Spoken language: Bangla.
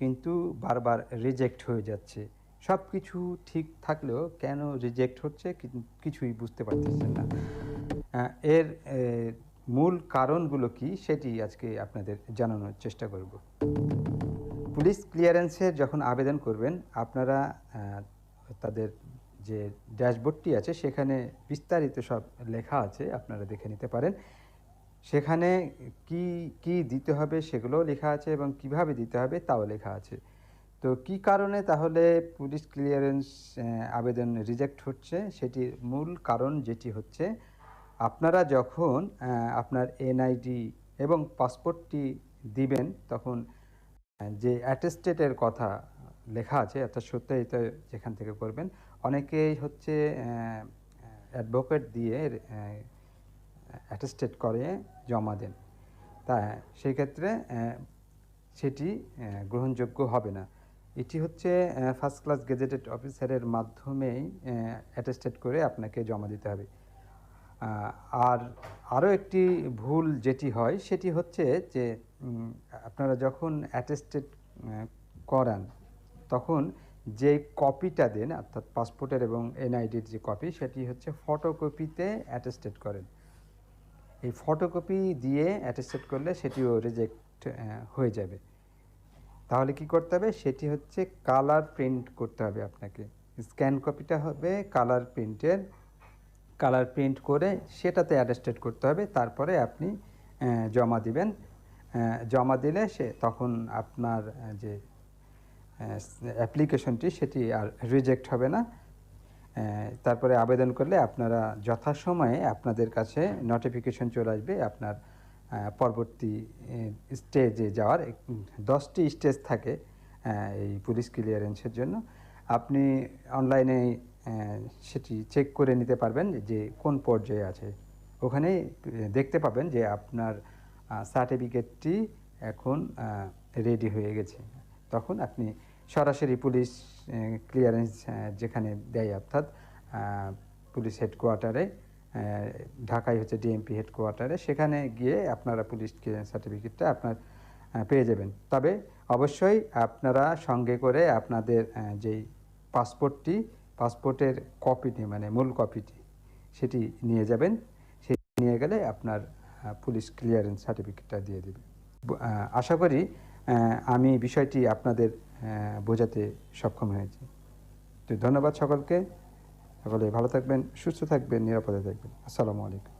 কিন্তু বারবার রিজেক্ট হয়ে যাচ্ছে। সব কিছু ঠিক থাকলেও কেন রিজেক্ট হচ্ছে কিছুই বুঝতে পারতেছেন না। এর মূল কারণগুলো কি সেটি আজকে আপনাদের জানানোর চেষ্টা করব। পুলিশ ক্লিয়ারেন্সের যখন আবেদন করবেন, আপনারা তাদের যে ড্যাশবোর্ডটি আছে, সেখানে বিস্তারিত সব লেখা আছে, আপনারা দেখে নিতে পারেন। সেখানে কি কি দিতে হবে সেগুলোও লেখা আছে এবং কীভাবে দিতে হবে তাও লেখা আছে। তো কি কারণে তাহলে পুলিশ ক্লিয়ারেন্স আবেদন রিজেক্ট হচ্ছে? সেটির মূল কারণ যেটি হচ্ছে, আপনারা যখন আপনার এনআইডি এবং পাসপোর্টটি দিবেন, তখন যে অ্যাটেস্টেটের কথা লেখা আছে, অর্থাৎ সত্যায়িত যেখান থেকে করবেন, অনেকেই হচ্ছে অ্যাডভোকেট দিয়ে অ্যাটেস্টেড করে, জমা দেন। তা সেই ক্ষেত্রে সেটি গ্রহণযোগ্য হবে না। এটি হচ্ছে ফার্স্ট ক্লাস গেজেটেড অফিসারের মাধ্যমেই অ্যাটেস্টেড করে আপনাকে জমা দিতে হবে। আর আরও একটি ভুল যেটি হয়, সেটি হচ্ছে যে আপনারা যখন অ্যাটেস্টেড করান, তখন যে কপিটা দেন, অর্থাৎ পাসপোর্টের এবং এনআইডির যে কপি সেটি হচ্ছে ফটোকপিতে অ্যাটেস্টেড করেন। এই ফটোকপি দিয়ে অ্যাটেস্টেড করলে সেটিও রিজেক্ট হয়ে যাবে। তাহলে কি করতে হবে? সেটি হচ্ছে কালার প্রিন্ট করতে হবে আপনাকে। স্ক্যান কপিটা হবে কালার প্রিন্টের কালার প্রিন্ট করে সেটাতে অ্যাটেস্টেড করতে হবে। তারপরে আপনি জমা দিবেন। জমা দিলে সে তখন আপনার যে অ্যাপ্লিকেশনটি সেটি আর রিজেক্ট হবে না। তারপরে আবেদন করলে আপনারা যথাসময়ে আপনাদের কাছে নোটিফিকেশন চলে আসবে আপনার পরবর্তী স্টেজে যাওয়ার দশটি স্টেজ থাকে এই পুলিশ ক্লিয়ারেন্সের জন্য। আপনি অনলাইনে সেটি চেক করে নিতে পারবেন যে কোন পর্যায়ে আছে। ওখানে দেখতে পাবেন যে আপনার সার্টিফিকেটটি এখন রেডি হয়ে গেছে। তখন আপনি সরাসরি পুলিশ ক্লিয়ারেন্স যেখানে দেয় অর্থাৎ পুলিশ হেডকোয়ার্টারে ঢাকায় হচ্ছে ডিএমপি হেডকোয়ার্টারে সেখানে গিয়ে আপনারা পুলিশ ক্লিয়ারেন্স সার্টিফিকেটটা আপনার পেয়ে যাবেন। তবে অবশ্যই আপনারা সঙ্গে করে আপনাদের যেই পাসপোর্টটি, পাসপোর্টের কপিটি মানে মূল কপিটি সেটি নিয়ে যাবেন। সেটি নিয়ে গেলে আপনার পুলিশ ক্লিয়ারেন্স সার্টিফিকেটটা দিয়ে দেবে। আশা করি আমি বিষয়টি আপনাদের বোঝাতে সক্ষম হয়েছি। তো ধন্যবাদ সকলকে। সকলে ভালো থাকবেন, সুস্থ থাকবেন, নিরাপদে থাকবেন। আসসালামু আলাইকুম।